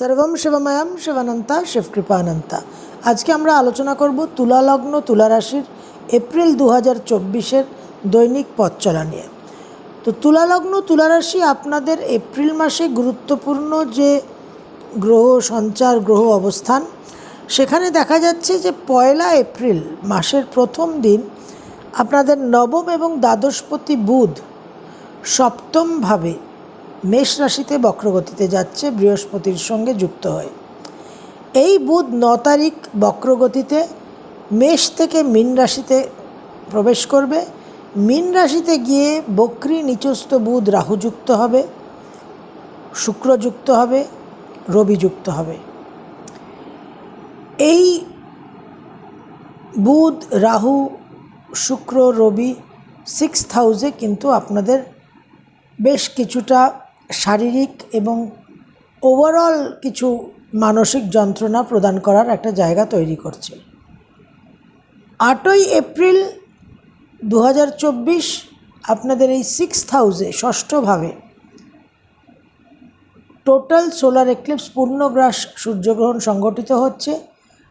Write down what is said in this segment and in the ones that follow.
সর্বম শিবময়ম শিবানন্তা শিবকৃপানন্তা। আজকে আমরা আলোচনা করব তুলা লগ্ন তুলা রাশির এপ্রিল দু হাজার চব্বিশের দৈনিক পথ চলা নিয়ে। তো তুলা লগ্ন তুলা রাশি আপনাদের এপ্রিল মাসে গুরুত্বপূর্ণ যে গ্রহ সঞ্চার গ্রহ অবস্থান, সেখানে দেখা যাচ্ছে যে পয়লা এপ্রিল মাসের প্রথম দিন আপনাদের নবম এবং দ্বাদশপতি বুধ সপ্তমভাবে মেষ রাশিতে বক্রগতিতে যাচ্ছে, বৃহস্পতির সঙ্গে যুক্ত হয়ে। এই বুধ ন তারিখ বক্রগতিতে মেষ থেকে মীন রাশিতে প্রবেশ করবে। মীন রাশিতে গিয়ে বক্রি নিচস্থ বুধ রাহু যুক্ত হবে, শুক্র যুক্ত হবে, রবি যুক্ত হবে। এই বুধ, রাহু, শুক্র, রবি সিক্স হাউসে কিন্তু আপনাদের বেশ কিছুটা শারীরিক এবং ওভারঅল কিছু মানসিক যন্ত্রণা প্রদান করার একটা জায়গা তৈরি করছে। আটই এপ্রিল দু হাজার চব্বিশ আপনাদের এই সিক্স হাউসে ষষ্ঠভাবে টোটাল সোলার এক্লিপস পূর্ণগ্রাস সূর্যগ্রহণ সংগঠিত হচ্ছে।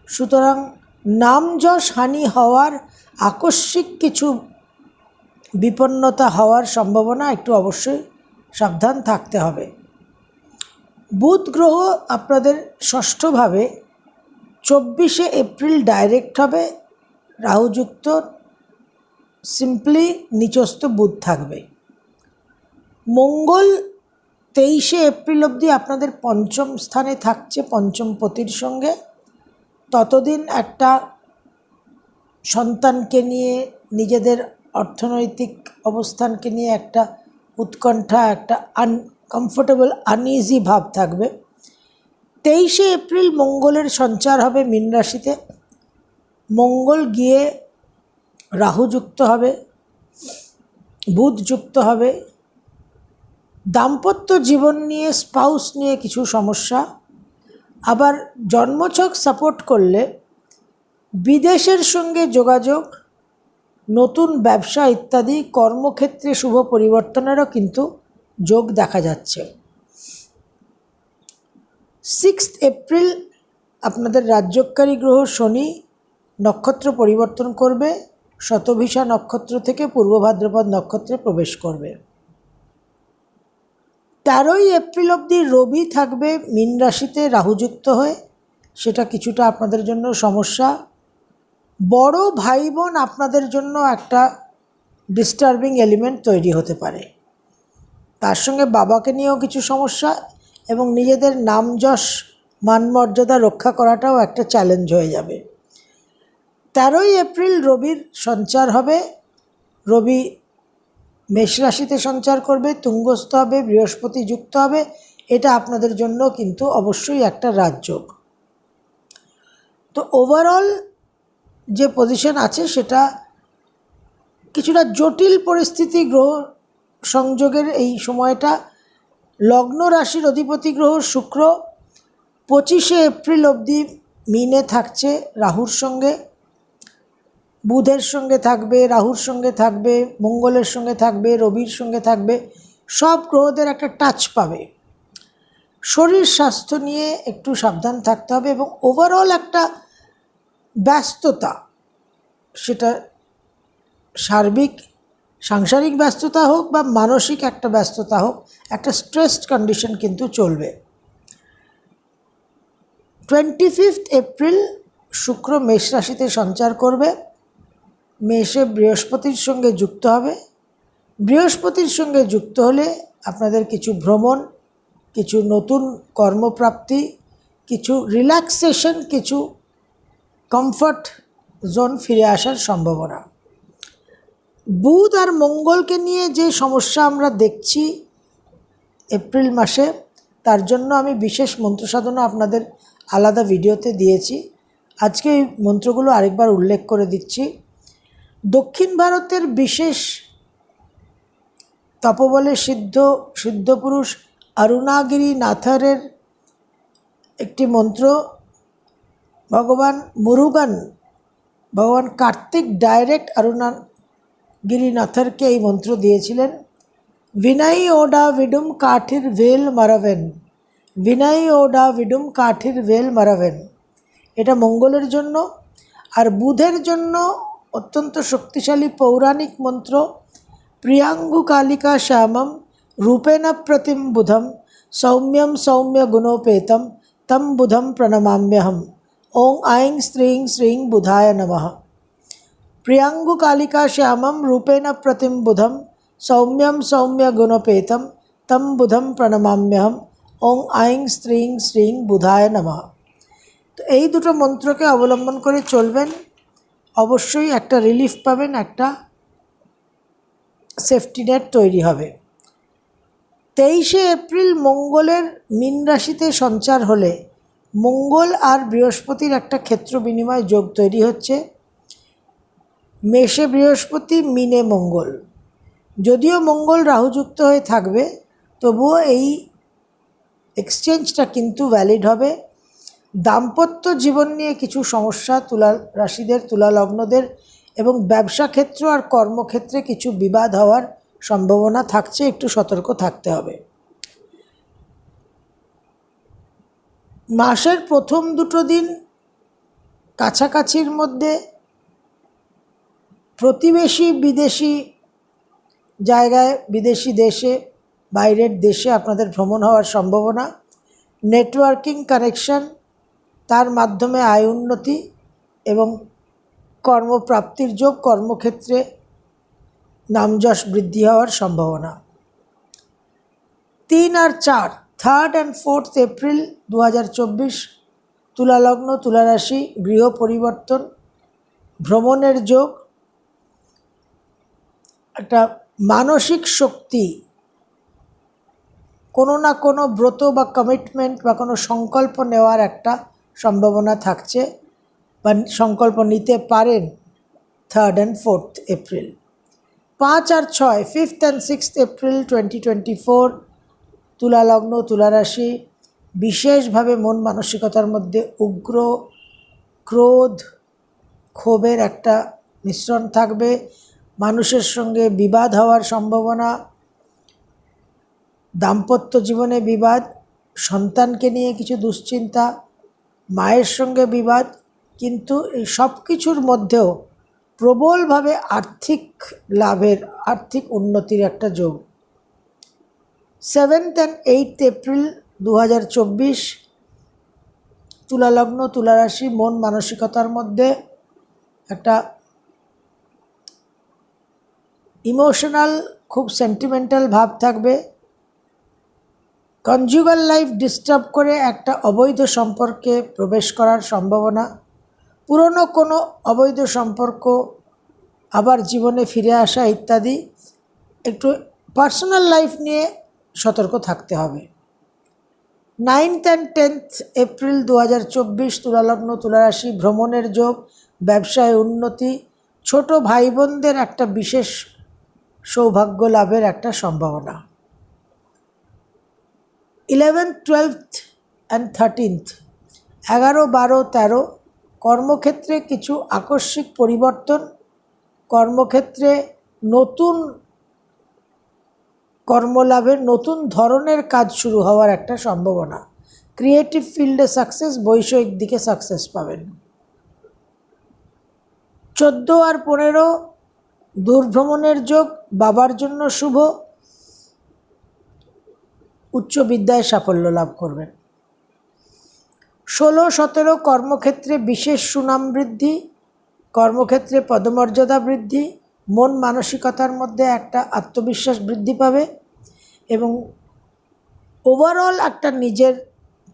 সুতরাং নামযশ হানি হওয়ার আকস্মিক কিছু বিপন্নতা হওয়ার সম্ভাবনা একটু অবশ্যই সাবধান থাকতে হবে। বুধ গ্রহ আপনাদের ষষ্ঠভাবে চব্বিশে এপ্রিল ডাইরেক্ট হবে। রাহুযুক্ত সিম্পলি নিচস্থ বুধ থাকবে। মঙ্গল তেইশে এপ্রিল অবধি আপনাদের পঞ্চম স্থানে থাকছে, পঞ্চম পতির সঙ্গে। ততদিন একটা সন্তানকে নিয়ে, নিজেদের অর্থনৈতিক অবস্থানকে নিয়ে একটা উৎকণ্ঠা, একটা আনকমফোর্টেবল আনইজি ভাব থাকবে। তেইশে এপ্রিল মঙ্গলের সঞ্চার হবে মীন রাশিতে। মঙ্গল গিয়ে রাহু যুক্ত হবে, বুধ যুক্ত হবে। দাম্পত্য জীবন নিয়ে স্পাউস নিয়ে কিছু সমস্যা। আবার জন্মছক সাপোর্ট করলে বিদেশের সঙ্গে যোগাযোগ নতুন ব্যবসা ইত্যাদি কর্মক্ষেত্রে শুভ পরিবর্তনেরও কিন্তু যোগ দেখা যাচ্ছে। সিক্স এপ্রিল আপনাদের রাজ্যকারী গ্রহ শনি নক্ষত্র পরিবর্তন করবে। শতভিসা নক্ষত্র থেকে পূর্ব ভাদ্রপদ নক্ষত্রে প্রবেশ করবে। তেরোই এপ্রিল অবধি রবি থাকবে, মীন রাশিতে রাহুযুক্ত হয়ে। সেটা কিছুটা আপনাদের জন্য সমস্যা। বড় ভাই বোন আপনাদের জন্য একটা ডিস্টার্বিং এলিমেন্ট তৈরি হতে পারে। তার সঙ্গে বাবাকে নিয়েও কিছু সমস্যা এবং নিজেদের নাম যশ মানমর্যাদা রক্ষা করাটাও একটা চ্যালেঞ্জ হয়ে যাবে। তেরোই এপ্রিল রবির সঞ্চার হবে। রবি মেষ রাশিতে সঞ্চার করবে, তুঙ্গস্থ হবে, বৃহস্পতি যুক্ত হবে। এটা আপনাদের জন্য কিন্তু অবশ্যই একটা রাজযোগ। তো ওভারঅল যে পজিশন আছে সেটা কিছুটা জটিল পরিস্থিতি গ্রহ সংযোগের এই সময়টা লগ্ন রাশির অধিপতি গ্রহ শুক্র পঁচিশে এপ্রিল অবধি মিনে থাকছে রাহুর সঙ্গে। বুধের সঙ্গে থাকবে, রাহুর সঙ্গে থাকবে, মঙ্গলের সঙ্গে থাকবে, রবির সঙ্গে থাকবে, সব গ্রহদের একটা টাচ পাবে। শরীর স্বাস্থ্য নিয়ে একটু সাবধান থাকতে হবে এবং ওভারঅল একটা ব্যস্ততা, সেটা সার্বিক, সাংসারিক ব্যস্ততা হোক বা মানসিক একটা ব্যস্ততা হোক, একটা স্ট্রেসড কন্ডিশন কিন্তু চলবে। টোয়েন্টি ফিফথ এপ্রিল শুক্র মেষ রাশিতে সঞ্চার করবে। মেষে বৃহস্পতির সঙ্গে যুক্ত হবে। বৃহস্পতির সঙ্গে যুক্ত হলে আপনাদের কিছু ভ্রমণ, কিছু নতুন কর্মপ্রাপ্তি, কিছু রিল্যাক্সেশন কিছু কমফর্ট জোন ফিরে আসার সম্ভাবনা। বুধ আর মঙ্গলকে নিয়ে যে সমস্যা আমরা দেখছি এপ্রিল মাসে, তার জন্য আমি বিশেষ মন্ত্র সাধনা আপনাদের আলাদা ভিডিওতে দিয়েছি। আজকে এই মন্ত্রগুলো আরেকবার উল্লেখ করে দিচ্ছি। দক্ষিণ ভারতের বিশেষ তপবলে সিদ্ধ, সিদ্ধপুরুষ অরুণাগিরি নাথারের একটি মন্ত্র ভগবান মুরুগান, ভগবান কার্তিক ডাইরেক্ট অরুণা গিরিনাথরকে এই মন্ত্র দিয়েছিলেন বিনাই ওডা ভিডুম কাঠির ভেল মারাভেন বিনয় ওডা ভিডুম কাঠির ভেল মারাভেন এটা মঙ্গলের জন্য আর বুধের জন্য অত্যন্ত শক্তিশালী পৌরাণিক মন্ত্র, প্রিয়াঙ্গু কালিকা শ্যামম, রূপেণ প্রতিম বুধম, সৌম্যম সৌম্য গুণোপেতম তম বুধম প্রণমাম্যহম। ওং আইং স্ত্রিং শ্রীং বুধায় নমঃ প্রিয়াঙ্গু কালিকা শ্যামম রূপেণ প্রতিম বুধম সৌম্যম সৌম্য গুণপেতম তম বুধম প্রণমাম্যহম ওং আইং স্ত্রিং শ্রীং বুধায় নমঃ তো এই দুটো মন্ত্রকে অবলম্বন করে চলবেন। অবশ্যই একটা রিলিফ পাবেন, একটা সেফটি নেট তৈরি হবে। তেইশে এপ্রিল মঙ্গলের মীন রাশিতে সঞ্চার হলে মঙ্গল আর বৃহস্পতির একটা ক্ষেত্র বিনিময় যোগ তৈরি হচ্ছে। মেষে বৃহস্পতি, মিনে মঙ্গল। যদিও মঙ্গল রাহুযুক্ত হয়ে থাকবে, তবুও এই এক্সচেঞ্জটা কিন্তু ভ্যালিড হবে। দাম্পত্য জীবন নিয়ে কিছু সমস্যা, তুলা রাশিদের, তুলা লগ্নদের এবং ব্যবসা ক্ষেত্র আর কর্মক্ষেত্রে কিছু বিবাদ হওয়ার সম্ভাবনা থাকছে, একটু সতর্ক থাকতে হবে। মাসের প্রথম দুটো দিন কাছাকাছির মধ্যে প্রতিবেশী বিদেশি জায়গায়, বিদেশি দেশে, বাইরের দেশে আপনাদের ভ্রমণ হওয়ার সম্ভাবনা, নেটওয়ার্কিং কানেকশন, তার মাধ্যমে আয় উন্নতি এবং কর্মপ্রাপ্তির যোগ, কর্মক্ষেত্রে নামযশ বৃদ্ধি হওয়ার সম্ভাবনা। তিন আর চার থার্ড অ্যান্ড ফোর্থ এপ্রিল দু হাজার চব্বিশ, তুলালগ্ন, তুলারাশি, গৃহ পরিবর্তন, ভ্রমণের যোগ, একটা মানসিক শক্তি, কোনো না কোনো ব্রত বা কমিটমেন্ট বা কোনো সংকল্প নেওয়ার একটা সম্ভাবনা থাকছে বা সংকল্প নিতে পারেন থার্ড অ্যান্ড ফোর্থ এপ্রিল। পাঁচ আর ছয়, fifth and sixth April twenty twenty four তুলালগ্ন, তুলারাশি, বিশেষভাবে মন মানসিকতার মধ্যে উগ্র, ক্রোধ, ক্ষোভের একটা মিশ্রণ থাকবে। মানুষের সঙ্গে বিবাদ হওয়ার সম্ভাবনা, দাম্পত্য জীবনে বিবাদ, সন্তানকে নিয়ে কিছু দুশ্চিন্তা, মায়ের সঙ্গে বিবাদ, কিন্তু এই সব কিছুর মধ্যেও প্রবলভাবে আর্থিক লাভের, আর্থিক উন্নতির একটা যোগ। সেভেন্থ অ্যান্ড এইট এপ্রিল দু হাজার চব্বিশ, তুলালগ্ন তুলারাশি, মন মানসিকতার মধ্যে একটা ইমোশনাল, খুব সেন্টিমেন্টাল ভাব থাকবে। কনজুগাল লাইফ ডিস্টার্ব করে একটা অবৈধ সম্পর্কে প্রবেশ করার সম্ভাবনা। পুরনো কোনো অবৈধ সম্পর্ক আবার জীবনে ফিরে আসা ইত্যাদি। একটু পার্সোনাল লাইফ নিয়ে সতর্ক থাকতে হবে। নাইনথ অ্যান্ড টেন্থ এপ্রিল দু হাজার চব্বিশ তুলালগ্ন তুলারাশি ভ্রমণের যোগ, ব্যবসায় উন্নতি, ছোট ভাই বোনদের একটা বিশেষ সৌভাগ্য লাভের একটা সম্ভাবনা। ইলেভেন্থ টুয়েলথ অ্যান্ড থার্টিনথ এগারো, বারো, তেরো, কর্মক্ষেত্রে কিছু আকস্মিক পরিবর্তন, কর্মক্ষেত্রে নতুন কর্মলাভের নতুন ধরনের কাজ শুরু হওয়ার একটা সম্ভাবনা। ক্রিয়েটিভ ফিল্ডে সাকসেস বৈষয়িক দিকে সাকসেস পাবেন। চোদ্দ আর পনেরো, দূরভ্রমণের যোগ, বাবার জন্য শুভ, উচ্চ বিদ্যায় সাফল্য লাভ করবেন। ষোলো, সতেরো, কর্মক্ষেত্রে বিশেষ সুনাম বৃদ্ধি, কর্মক্ষেত্রে পদমর্যাদা বৃদ্ধি মন মানসিকতার মধ্যে একটা আত্মবিশ্বাস বৃদ্ধি পাবে এবং ওভারঅল একটা নিজের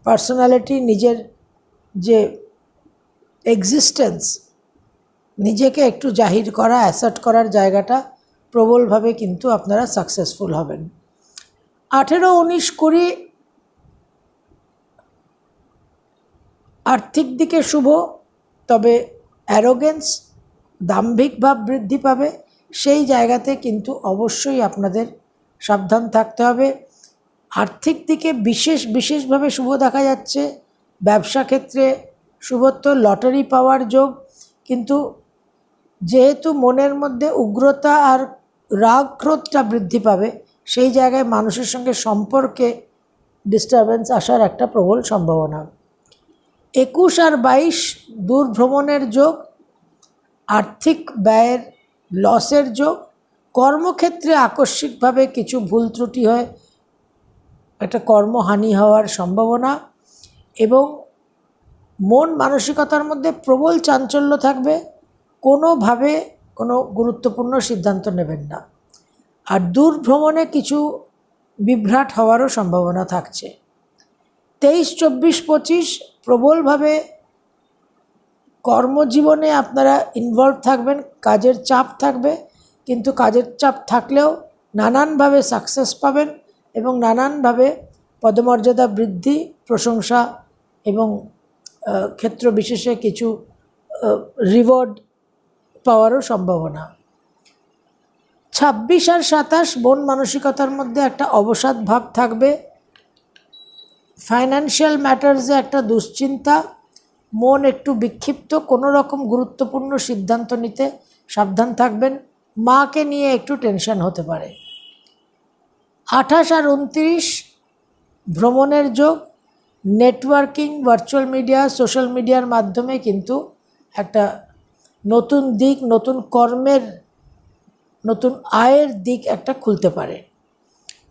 পার্সোনালিটি নিজের যে এক্সিস্টেন্স নিজেকে একটু জাহির করা অ্যাসার্ট করার জায়গাটা প্রবলভাবে কিন্তু আপনারা সাকসেসফুল হবেন। আঠেরো, উনিশ, কুড়ি আর্থিক দিকে শুভ, তবে অ্যারোগেন্স দাম্ভিক ভাব বৃদ্ধি পাবে, সেই জায়গাতে কিন্তু অবশ্যই আপনাদের সাবধান থাকতে হবে। আর্থিক দিকে বিশেষ বিশেষভাবে শুভ দেখা যাচ্ছে। ব্যবসা ক্ষেত্রে শুভত্ব, লটারি পাওয়ার যোগ। কিন্তু যেহেতু মনের মধ্যে উগ্রতা আর রাগ ক্রোধটা বৃদ্ধি পাবে, সেই জায়গায় মানুষের সঙ্গে সম্পর্কে ডিস্টারবেন্স আসার একটা প্রবল সম্ভাবনা। একুশ আর বাইশ দূর ভ্রমণের যোগ। আর্থিক ব্যয়ের লসের যোগ, কর্মক্ষেত্রে আকস্মিকভাবে কিছু ভুল ত্রুটি হয়, একটা কর্মহানি হওয়ার সম্ভাবনা এবং মন মানসিকতার মধ্যে প্রবল চাঞ্চল্য থাকবে, কোনোভাবে কোনো গুরুত্বপূর্ণ সিদ্ধান্ত নেবেন না। আর দূর ভ্রমণে কিছু বিভ্রাট হওয়ারও সম্ভাবনা থাকছে। তেইশ, চব্বিশ, পঁচিশ প্রবলভাবে কর্মজীবনে আপনারা ইনভলভ থাকবেন, কাজের চাপ থাকবে, কিন্তু কাজের চাপ থাকলেও নানানভাবে সাকসেস পাবেন এবং নানানভাবে পদমর্যাদা বৃদ্ধি, প্রশংসা এবং ক্ষেত্র বিশেষে কিছু রিওয়ার্ড পাওয়ারও সম্ভাবনা। ছাব্বিশ আর সাতাশ মন মানসিকতার মধ্যে একটা অবসাদ ভাব থাকবে। ফাইন্যান্সিয়াল ম্যাটার্সে একটা দুশ্চিন্তা মন একটু বিক্ষিপ্ত, কোনো রকম গুরুত্বপূর্ণ সিদ্ধান্ত নিতে সাবধান থাকবেন। মাকে নিয়ে একটু টেনশন হতে পারে। আঠাশ আর উনত্রিশ, ভ্রমণের যোগ, নেটওয়ার্কিং, ভার্চুয়াল মিডিয়া, সোশ্যাল মিডিয়ার মাধ্যমে কিন্তু একটা নতুন দিক, নতুন কর্মের, নতুন আয়ের দিক একটা খুলতে পারে।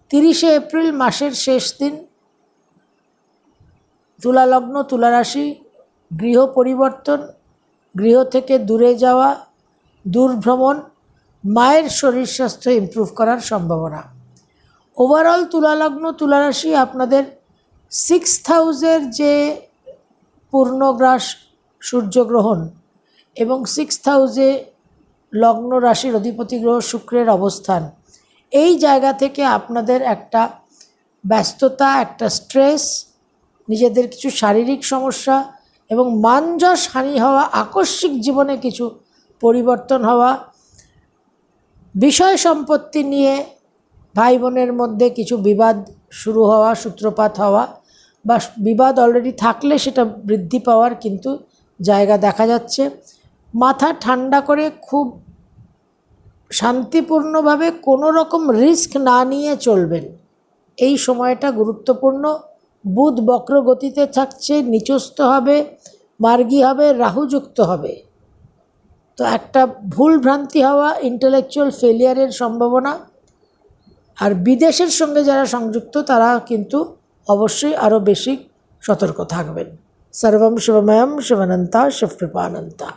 তিরিশে এপ্রিল মাসের শেষ দিন, তুলালগ্ন, তুলারাশি গৃহ পরিবর্তন, গৃহ থেকে দূরে যাওয়া, দূরভ্রমণ, মায়ের শরীর স্বাস্থ্য ইমপ্রুভ করার সম্ভাবনা। ওভারঅল তুলালগ্ন তুলারাশি আপনাদের সিক্স হাউসের যে পূর্ণগ্রাস সূর্যগ্রহণ এবং সিক্স হাউসে লগ্ন রাশির অধিপতি গ্রহ শুক্রের অবস্থান, এই জায়গা থেকে আপনাদের একটা ব্যস্ততা, একটা স্ট্রেস নিজেদের কিছু শারীরিক সমস্যা এবং মানযশ হানি হওয়া, আকস্মিক জীবনে কিছু পরিবর্তন হওয়া, বিষয় সম্পত্তি নিয়ে ভাই বোনের মধ্যে কিছু বিবাদ শুরু হওয়া, সূত্রপাত হওয়া বা বিবাদ অলরেডি থাকলে সেটা বৃদ্ধি পাওয়ার কিন্তু জায়গা দেখা যাচ্ছে। মাথা ঠান্ডা করে খুব শান্তিপূর্ণভাবে কোনো রকম রিস্ক না নিয়ে চলবেন। এই সময়টা গুরুত্বপূর্ণ। বুধ বক্র গতিতে থাকছে, নিচস্থ হবে, মার্গী হবে, রাহুযুক্ত হবে। তো একটা ভুল ভ্রান্তি হওয়া ইন্টেলেকচুয়াল ফেলিয়ারের সম্ভাবনা। আর বিদেশের সঙ্গে যারা সংযুক্ত, তারা কিন্তু অবশ্যই আরও বেশি সতর্ক থাকবেন। সর্বম শিবময়ম শিবানন্তা শিবকৃপানন্তা